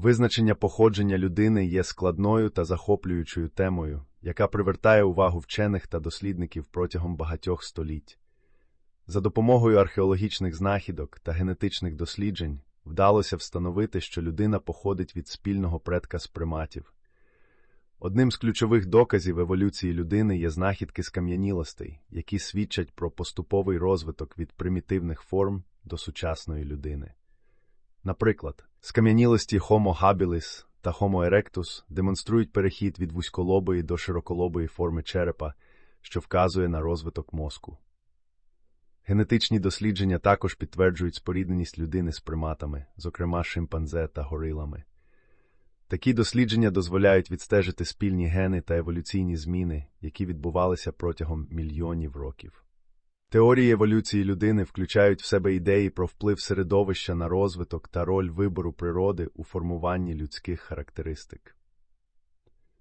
Визначення походження людини є складною та захоплюючою темою, яка привертає увагу вчених та дослідників протягом багатьох століть. За допомогою археологічних знахідок та генетичних досліджень вдалося встановити, що людина походить від спільного предка з приматів. Одним з ключових доказів еволюції людини є знахідки скам'янілостей, які свідчать про поступовий розвиток від примітивних форм до сучасної людини. Наприклад, скам'янілості Homo habilis та Homo erectus демонструють перехід від вузьколобої до широколобої форми черепа, що вказує на розвиток мозку. Генетичні дослідження також підтверджують спорідненість людини з приматами, зокрема шимпанзе та горилами. Такі дослідження дозволяють відстежити спільні гени та еволюційні зміни, які відбувалися протягом мільйонів років. Теорії еволюції людини включають в себе ідеї про вплив середовища на розвиток та роль вибору природи у формуванні людських характеристик.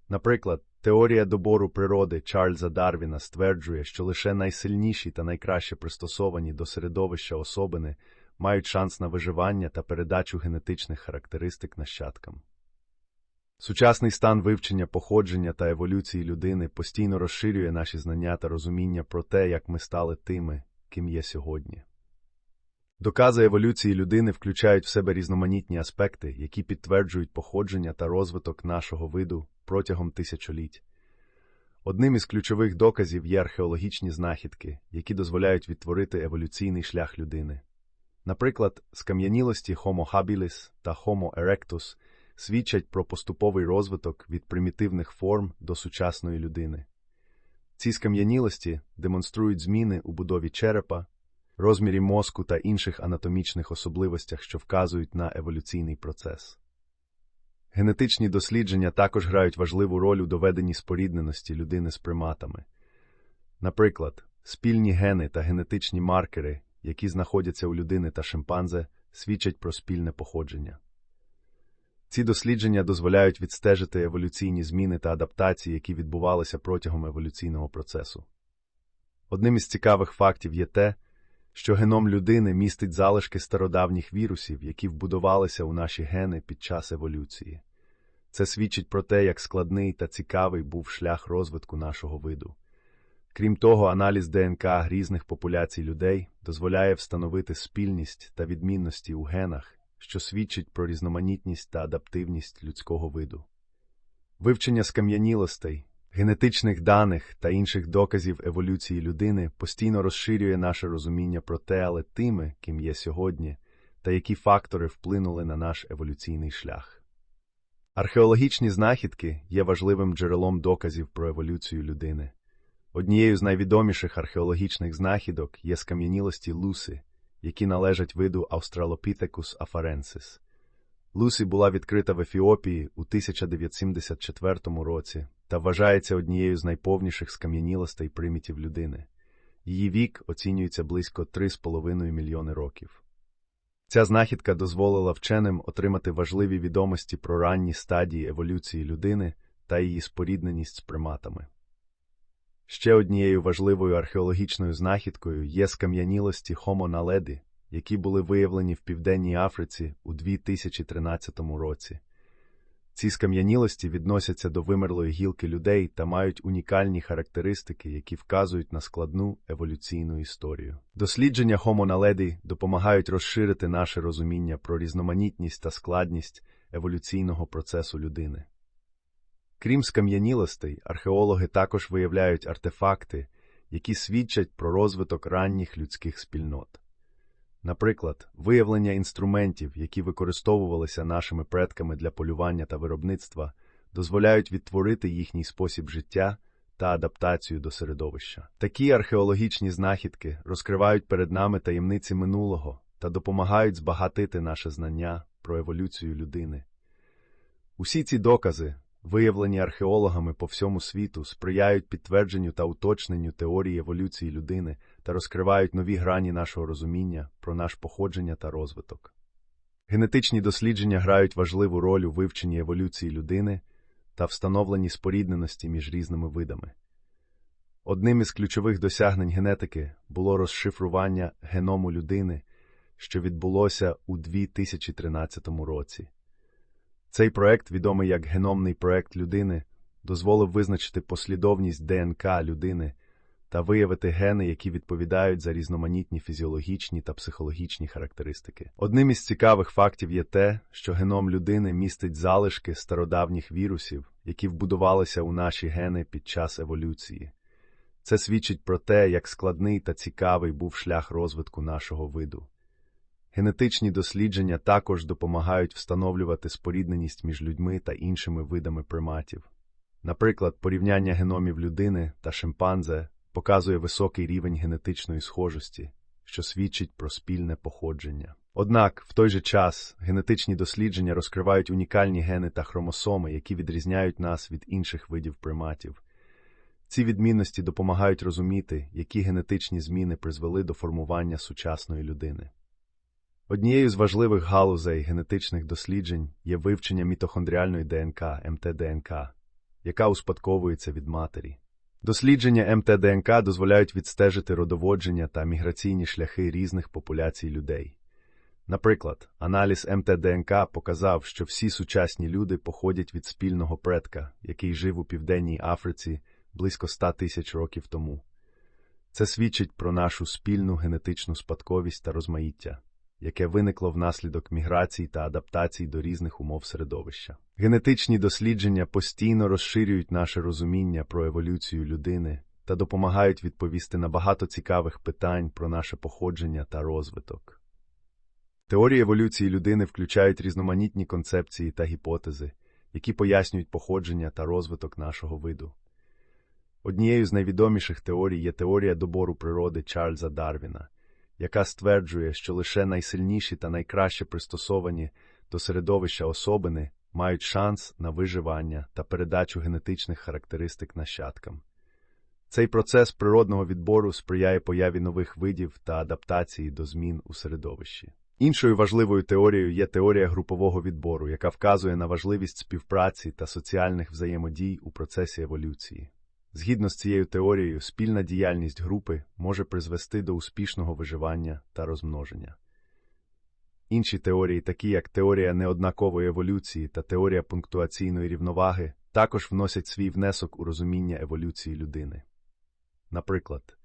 Наприклад, теорія добору природи Чарльза Дарвіна стверджує, що лише найсильніші та найкраще пристосовані до середовища особини мають шанс на виживання та передачу генетичних характеристик нащадкам. Сучасний стан вивчення походження та еволюції людини постійно розширює наші знання та розуміння про те, як ми стали тими, ким є сьогодні. Докази еволюції людини включають в себе різноманітні аспекти, які підтверджують походження та розвиток нашого виду протягом тисячоліть. Одним із ключових доказів є археологічні знахідки, які дозволяють відтворити еволюційний шлях людини. Наприклад, скам'янілості Homo habilis та Homo erectus свідчать про поступовий розвиток від примітивних форм до сучасної людини. Ці скам'янілості демонструють зміни у будові черепа, розмірі мозку та інших анатомічних особливостях, що вказують на еволюційний процес. Генетичні дослідження також грають важливу роль у доведенні спорідненості людини з приматами. Наприклад, спільні гени та генетичні маркери, які знаходяться у людини та шимпанзе, свідчать про спільне походження. Ці дослідження дозволяють відстежити еволюційні зміни та адаптації, які відбувалися протягом еволюційного процесу. Одним із цікавих фактів є те, що геном людини містить залишки стародавніх вірусів, які вбудувалися у наші гени під час еволюції. Це свідчить про те, як складний та цікавий був шлях розвитку нашого виду. Крім того, аналіз ДНК різних популяцій людей дозволяє встановити спільність та відмінності у генах, що свідчить про різноманітність та адаптивність людського виду. Вивчення скам'янілостей, генетичних даних та інших доказів еволюції людини постійно розширює наше розуміння про те, але тими, ким є сьогодні, та які фактори вплинули на наш еволюційний шлях. Археологічні знахідки є важливим джерелом доказів про еволюцію людини. Однією з найвідоміших археологічних знахідок є скам'янілості луси, які належать виду Australopithecus afarensis. Лусі була відкрита в Ефіопії у 1974 році та вважається однією з найповніших скам'янілостей примітів людини. Її вік оцінюється близько 3,5 мільйони років. Ця знахідка дозволила вченим отримати важливі відомості про ранні стадії еволюції людини та її спорідненість з приматами. Ще однією важливою археологічною знахідкою є скам'янілості naledi, які були виявлені в Південній Африці у 2013 році. Ці скам'янілості відносяться до вимерлої гілки людей та мають унікальні характеристики, які вказують на складну еволюційну історію. Дослідження naledi допомагають розширити наше розуміння про різноманітність та складність еволюційного процесу людини. Крім скам'янілостей, археологи також виявляють артефакти, які свідчать про розвиток ранніх людських спільнот. Наприклад, виявлення інструментів, які використовувалися нашими предками для полювання та виробництва, дозволяють відтворити їхній спосіб життя та адаптацію до середовища. Такі археологічні знахідки розкривають перед нами таємниці минулого та допомагають збагатити наше знання про еволюцію людини. Усі ці докази виявлені археологами по всьому світу, сприяють підтвердженню та уточненню теорії еволюції людини та розкривають нові грані нашого розуміння про наш походження та розвиток. Генетичні дослідження грають важливу роль у вивченні еволюції людини та встановленні спорідненості між різними видами. Одним із ключових досягнень генетики було розшифрування геному людини, що відбулося у 2013 році. Цей проект, відомий як геномний проект людини, дозволив визначити послідовність ДНК людини та виявити гени, які відповідають за різноманітні фізіологічні та психологічні характеристики. Одним із цікавих фактів є те, що геном людини містить залишки стародавніх вірусів, які вбудувалися у наші гени під час еволюції. Це свідчить про те, як складний та цікавий був шлях розвитку нашого виду. Генетичні дослідження також допомагають встановлювати спорідненість між людьми та іншими видами приматів. Наприклад, порівняння геномів людини та шимпанзе показує високий рівень генетичної схожості, що свідчить про спільне походження. Однак, в той же час, генетичні дослідження розкривають унікальні гени та хромосоми, які відрізняють нас від інших видів приматів. Ці відмінності допомагають розуміти, які генетичні зміни призвели до формування сучасної людини. Однією з важливих галузей генетичних досліджень є вивчення мітохондріальної ДНК МТДНК, яка успадковується від матері. Дослідження МТДНК дозволяють відстежити родоводження та міграційні шляхи різних популяцій людей. Наприклад, аналіз МТДНК показав, що всі сучасні люди походять від спільного предка, який жив у Південній Африці близько 100 тисяч років тому. Це свідчить про нашу спільну генетичну спадковість та розмаїття, яке виникло внаслідок міграцій та адаптацій до різних умов середовища. Генетичні дослідження постійно розширюють наше розуміння про еволюцію людини та допомагають відповісти на багато цікавих питань про наше походження та розвиток. Теорії еволюції людини включають різноманітні концепції та гіпотези, які пояснюють походження та розвиток нашого виду. Однією з найвідоміших теорій є теорія добору природи Чарльза Дарвіна, яка стверджує, що лише найсильніші та найкраще пристосовані до середовища особини мають шанс на виживання та передачу генетичних характеристик нащадкам. Цей процес природного відбору сприяє появі нових видів та адаптації до змін у середовищі. Іншою важливою теорією є теорія групового відбору, яка вказує на важливість співпраці та соціальних взаємодій у процесі еволюції. Згідно з цією теорією, спільна діяльність групи може призвести до успішного виживання та розмноження. Інші теорії, такі як теорія неоднакової еволюції та теорія пунктуаційної рівноваги, також вносять свій внесок у розуміння еволюції людини. Наприклад,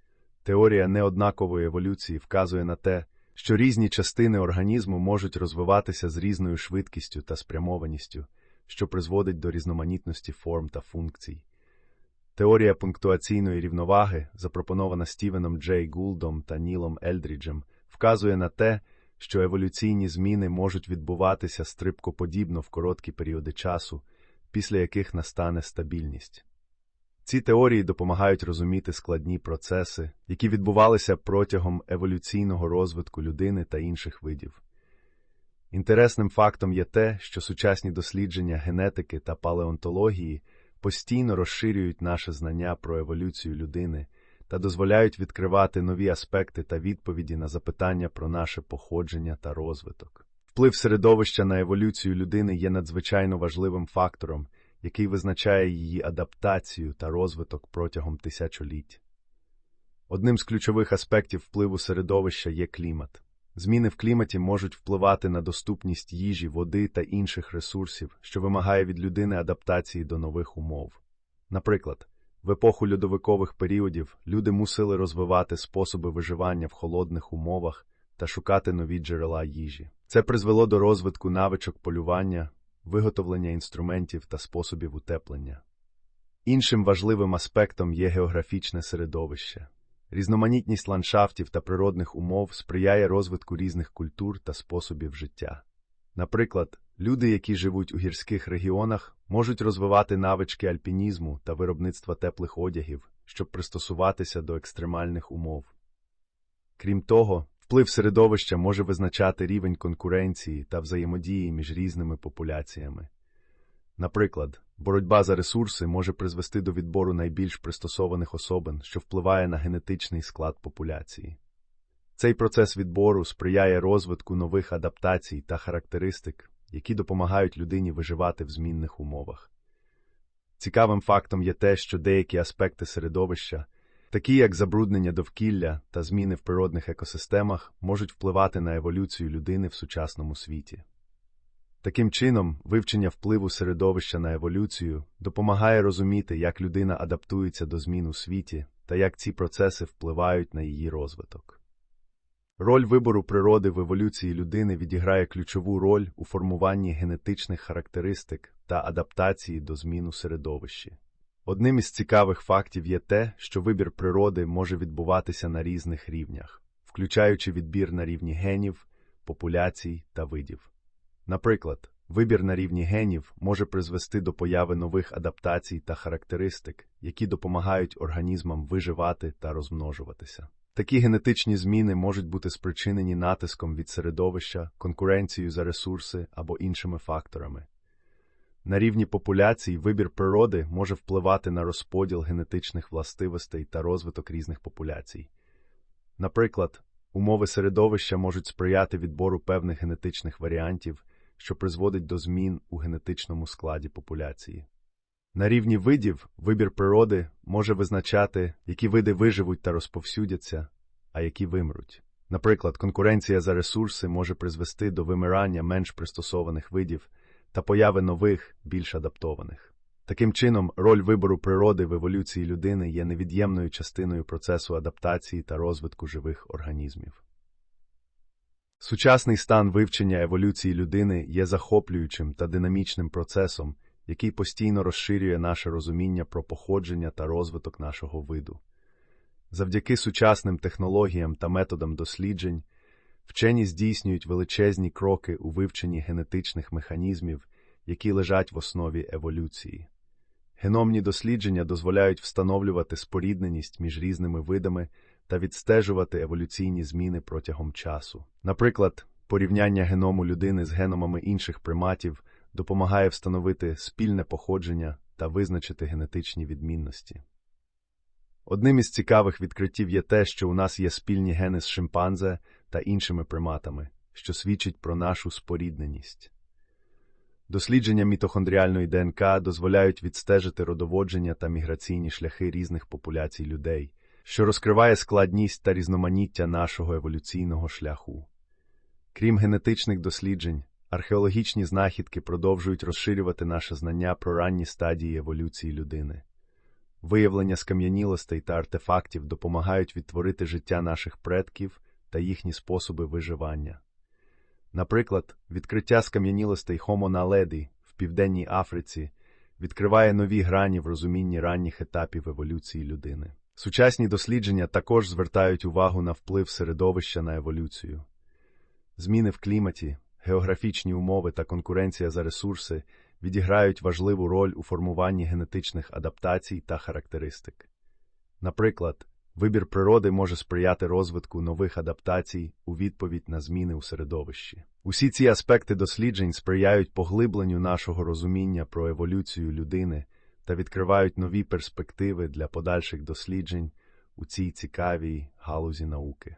теорія неоднакової еволюції вказує на те, що різні частини організму можуть розвиватися з різною швидкістю та спрямованістю, що призводить до різноманітності форм та функцій. Теорія пунктуаційної рівноваги, запропонована Стівеном Джей Гулдом та Нілом Ельдріджем, вказує на те, що еволюційні зміни можуть відбуватися стрибкоподібно в короткі періоди часу, після яких настане стабільність. Ці теорії допомагають розуміти складні процеси, які відбувалися протягом еволюційного розвитку людини та інших видів. Інтересним фактом є те, що сучасні дослідження генетики та палеонтології постійно розширюють наше знання про еволюцію людини та дозволяють відкривати нові аспекти та відповіді на запитання про наше походження та розвиток. Вплив середовища на еволюцію людини є надзвичайно важливим фактором, який визначає її адаптацію та розвиток протягом тисячоліть. Одним з ключових аспектів впливу середовища є клімат. Зміни в кліматі можуть впливати на доступність їжі, води та інших ресурсів, що вимагає від людини адаптації до нових умов. Наприклад, в епоху льодовикових періодів люди мусили розвивати способи виживання в холодних умовах та шукати нові джерела їжі. Це призвело до розвитку навичок полювання, виготовлення інструментів та способів утеплення. Іншим важливим аспектом є географічне середовище. Різноманітність ландшафтів та природних умов сприяє розвитку різних культур та способів життя. Наприклад, люди, які живуть у гірських регіонах, можуть розвивати навички альпінізму та виробництва теплих одягів, щоб пристосуватися до екстремальних умов. Крім того, вплив середовища може визначати рівень конкуренції та взаємодії між різними популяціями. Наприклад, боротьба за ресурси може призвести до відбору найбільш пристосованих особин, що впливає на генетичний склад популяції. Цей процес відбору сприяє розвитку нових адаптацій та характеристик, які допомагають людині виживати в змінних умовах. Цікавим фактом є те, що деякі аспекти середовища, такі як забруднення довкілля та зміни в природних екосистемах, можуть впливати на еволюцію людини в сучасному світі. Таким чином, вивчення впливу середовища на еволюцію допомагає розуміти, як людина адаптується до змін у світі та як ці процеси впливають на її розвиток. Роль вибору природи в еволюції людини відіграє ключову роль у формуванні генетичних характеристик та адаптації до змін у середовищі. Одним із цікавих фактів є те, що вибір природи може відбуватися на різних рівнях, включаючи відбір на рівні генів, популяцій та видів. Наприклад, вибір на рівні генів може призвести до появи нових адаптацій та характеристик, які допомагають організмам виживати та розмножуватися. Такі генетичні зміни можуть бути спричинені натиском від середовища, конкуренцією за ресурси або іншими факторами. На рівні популяцій вибір природи може впливати на розподіл генетичних властивостей та розвиток різних популяцій. Наприклад, умови середовища можуть сприяти відбору певних генетичних варіантів, що призводить до змін у генетичному складі популяції. На рівні видів вибір природи може визначати, які види виживуть та розповсюдяться, а які вимруть. Наприклад, конкуренція за ресурси може призвести до вимирання менш пристосованих видів та появи нових, більш адаптованих. Таким чином, роль вибору природи в еволюції людини є невід'ємною частиною процесу адаптації та розвитку живих організмів. Сучасний стан вивчення еволюції людини є захоплюючим та динамічним процесом, який постійно розширює наше розуміння про походження та розвиток нашого виду. Завдяки сучасним технологіям та методам досліджень вчені здійснюють величезні кроки у вивченні генетичних механізмів, які лежать в основі еволюції. Геномні дослідження дозволяють встановлювати спорідненість між різними видами та відстежувати еволюційні зміни протягом часу. Наприклад, порівняння геному людини з геномами інших приматів допомагає встановити спільне походження та визначити генетичні відмінності. Одним із цікавих відкриттів є те, що у нас є спільні гени з шимпанзе та іншими приматами, що свідчить про нашу спорідненість. Дослідження мітохондріальної ДНК дозволяють відстежити родоводження та міграційні шляхи різних популяцій людей, що розкриває складність та різноманіття нашого еволюційного шляху. Крім генетичних досліджень, археологічні знахідки продовжують розширювати наше знання про ранні стадії еволюції людини. Виявлення скам'янілостей та артефактів допомагають відтворити життя наших предків та їхні способи виживання. Наприклад, відкриття скам'янілостей Homo naledi в Південній Африці відкриває нові грані в розумінні ранніх етапів еволюції людини. Сучасні дослідження також звертають увагу на вплив середовища на еволюцію. Зміни в кліматі, географічні умови та конкуренція за ресурси відіграють важливу роль у формуванні генетичних адаптацій та характеристик. Наприклад, вибір природи може сприяти розвитку нових адаптацій у відповідь на зміни у середовищі. Усі ці аспекти досліджень сприяють поглибленню нашого розуміння про еволюцію людини та відкривають нові перспективи для подальших досліджень у цій цікавій галузі науки.